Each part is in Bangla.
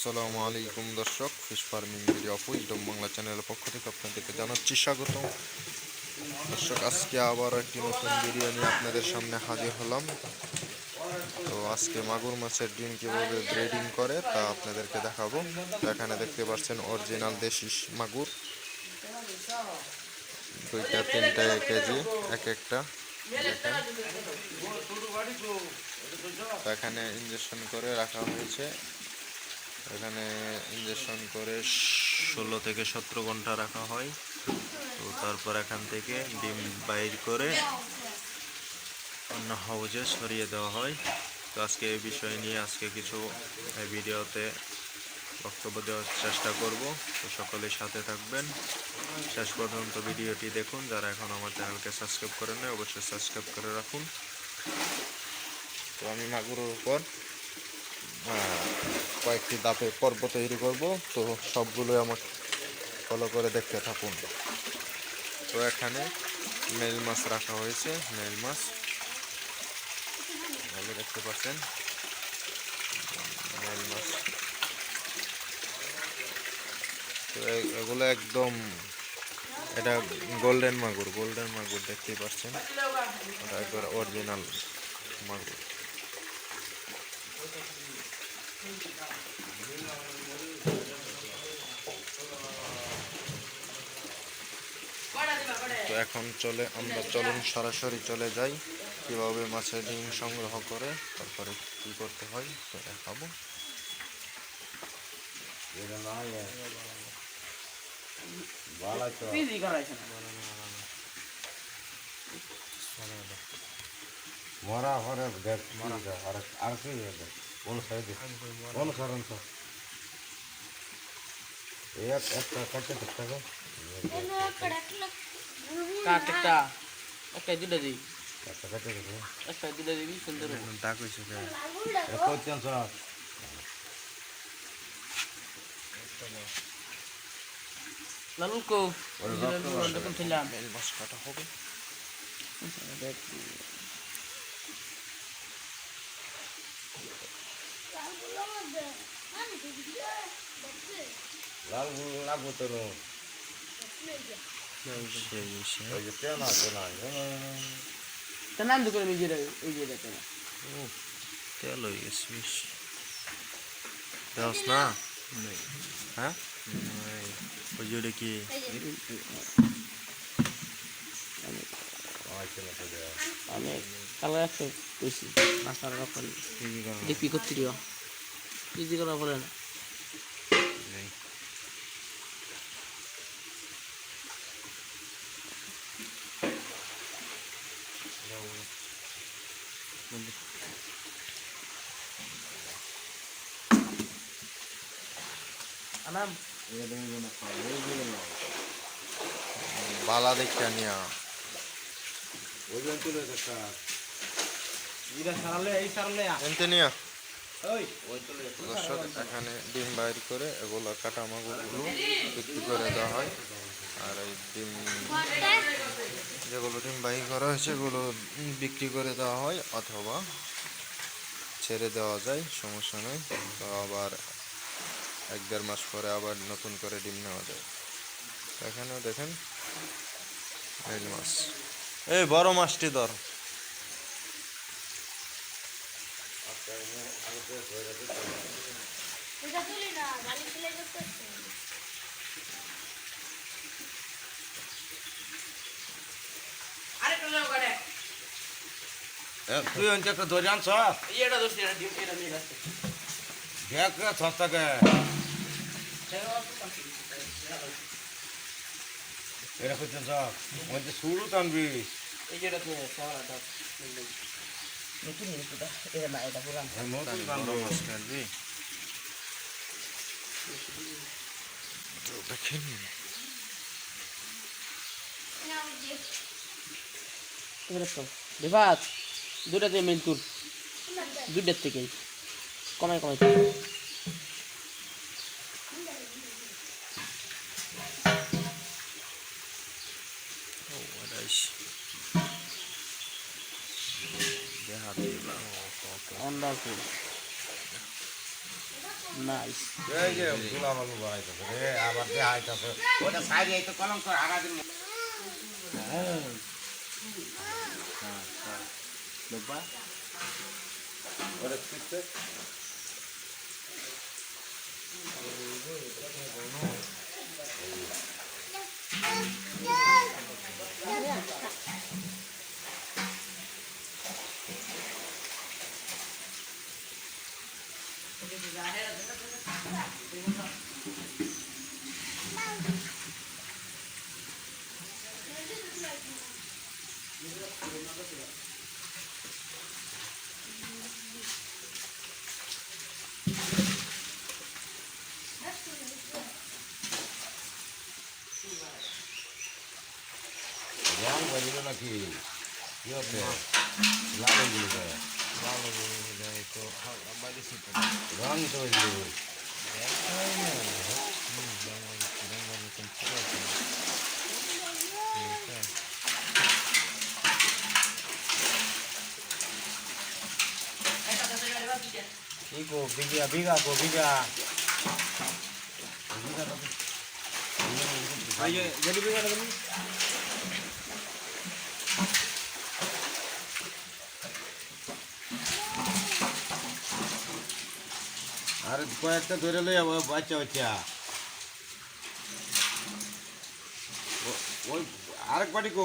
আসসালামু আলাইকুম দর্শক fish farming video of wisdom Bangla চ্যানেলের পক্ষ থেকে আপনাদেরকে জানাচ্ছি স্বাগত। দর্শক, আজকে আবার একটি নতুন ভিডিও নিয়ে আপনাদের সামনে হাজির হলাম। তো আজকে মাগুর মাছের ডিম কীভাবে ব্রিডিং করে তা আপনাদেরকে দেখাবো। এখানে দেখতে পাচ্ছেন অরিজিনাল দেশি মাগুর। দুইটা, তিনটা কেজি, এক একটা। এখানে ইঞ্জেকশন করে রাখা হয়েছে। এখানে ইঞ্জেকশন করে ষোলো থেকে সতেরো ঘণ্টা রাখা হয়। তো তারপর এখান থেকে ডিম বাইর করে অন্য হাউজে সরিয়ে দেওয়া হয়। তো আজকে এই বিষয় নিয়ে আজকে কিছু ভিডিওতে বক্তব্য দেওয়ার চেষ্টা করব। তো সকলের সাথে থাকবেন। শেষ পর্যন্ত ভিডিওটি দেখুন। যারা এখন আমার চ্যানেলকে সাবস্ক্রাইব করেন অবশ্যই সাবস্ক্রাইব করে রাখুন। তো আমি মাগুরের উপর কয়েকটি দাপে পর্ব তৈরি করব, তো সবগুলোই আমাকে ফলো করে দেখতে থাকুন। তো এখানে মেল মাছ রাখা হয়েছে মেল মাছ ভালো দেখতে পাচ্ছেন। মেল মাছ তো এগুলো একদম এটা গোল্ডেন মাগুর গোল্ডেন মাগুর দেখতেই পাচ্ছেন। এটা একবার অরিজিনাল মাগুর। এখন চলে আমরা চলুন সরাসরি চলে যাই। কীভাবে মাছের ডিম সংগ্রহ করে তারপরে কি করতে হয় তো দেখাবো। মরা হরে দেখ মরা আর আর কি হবে কোন সাইডে কোন কারণ তো। এক একটা কাটতে থাকবে কাট একটা একটা দুটো দিই একটা কাটতে থাকবে একটা দুটো দিবি সুন্দর হবে। ডাক হয়েছে কই চান্স লালু কো ছিলাম কাটা হবে। লাল লাগবো তো ওই যে পেনা পেনা তা নাম দুটো এই যে এই যে দেখেন ও তেল হয়ে গেছে বেশ দেওয়াস না হ্যাঁ ওই যে ওটা কি আমি কালার একশো বেশি মাস্টার রকম দেখবি করতে দিও ইজি করা বলে না বালা দেখে। নিয়া। তুলে দেখা। দর্শক এখানে ডিম বাইর করে এগুলো কাটা মাগুরগুলো বিক্রি করে দেওয়া হয়। আর এই ডিম যেগুলো ডিম বাই করা হয়েছে সেগুলো বিক্রি করে দেওয়া হয় অথবা ছেড়ে দেওয়া যায়, সমস্যা নেই। তো আবার এক দেড় মাস পরে আবার নতুন করে ডিম নেওয়া যায়। এখানেও দেখেন মেল মাছ। এই বড় মাছটি ধর। তুই অঞ্চল একটা ধরে আনছ এটা দোষ এটা ডিম এটা নিয়ে আসছে দেখ সস্তাকে এটা করছেন সব ওই যে শুরু টানবি এই যেটা সারাটা নতুন এটা এটা তো এবারে তো বিভাস দুটাতে মেল তুর দুটার থেকেই। কমাই কমাই। অন্ডারফুল নাইস এই যে রে, আবার যে হাইতেছে ওটা সাইডে ಹಾಂ ನುಬ್ಬ Thank you. কলঙ্ক আগাদিন ওটা শিখছে রং বাজিল নাকি কি হচ্ছে লাল হয়ে গেল রং তো হয়ে গেল কি কো বিঘা বিঘা কো বিঘা আর কয়েকটা ধরে লই বাচ্চা বাচ্চা ও- ওই আরেক বাড়ি কো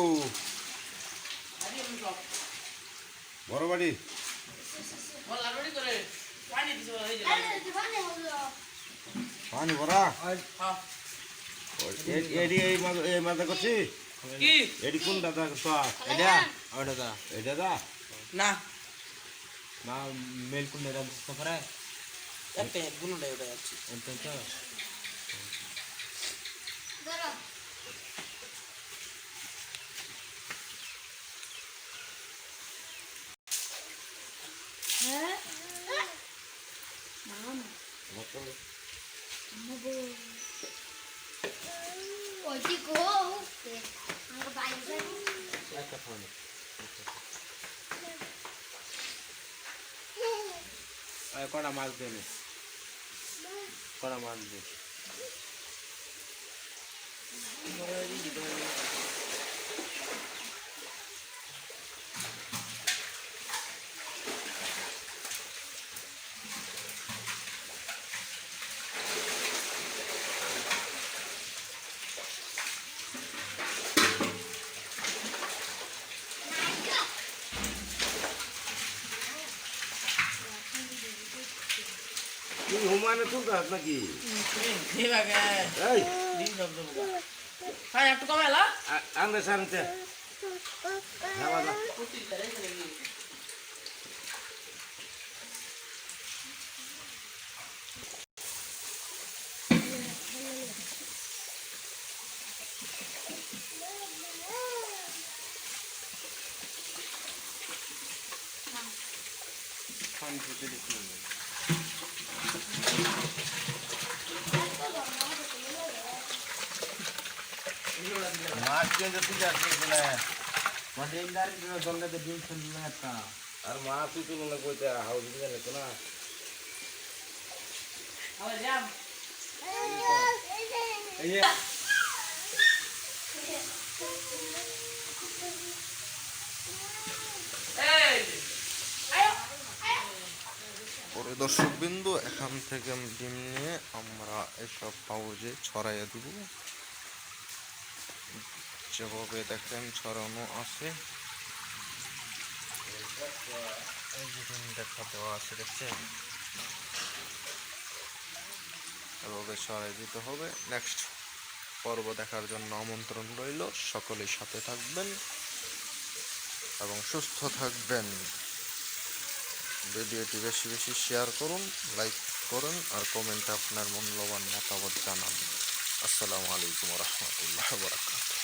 বড় বাড়ি পানি ভরা এ- এডি এই এই মাছ করছি কি এডি কোন দাদা তো এটা ওটা দাদা এটা দাদা না না মেল কোন দাদা সফরে একটা গুণটাই ওটা যাচ্ছি এটা বাইরে একটা পানি কটা মাছ দেবে কটা মাছ দে তুই হুমায়ুনে তুলতে হাত নাকি এই হ্যাঁ একটু কমে এলা আন্দে সারতে হ্যাঁ বাবা মাছ কেটে তুলে আসছে বলে মানে ইন্দারি দললে তো ডিম ফেলল না একটা আর মাছ তুই তুলো না কইতে হাউস দিলে তো না এই যে দর্শক বিন্দু এখান থেকে ডিম নিয়ে আমরা এসব পাউজে ছড়াইয়ে দিব। যেভাবে দেখেন ছড়ানো আছে। দেখা দেওয়া আছে, দেখছেন? এভাবে ছড়াই দিতে হবে। নেক্সট পর্ব দেখার জন্য আমন্ত্রণ রইল। সকলেই সাথে থাকবেন এবং সুস্থ থাকবেন। ভিডিওটি বেশি বেশি শেয়ার করুন লাইক করুন আর কমেন্টে আপনার মূল্যবান মতামত জানান। আসসালামু আলাইকুম রহমতুল্লাহ বরাকাত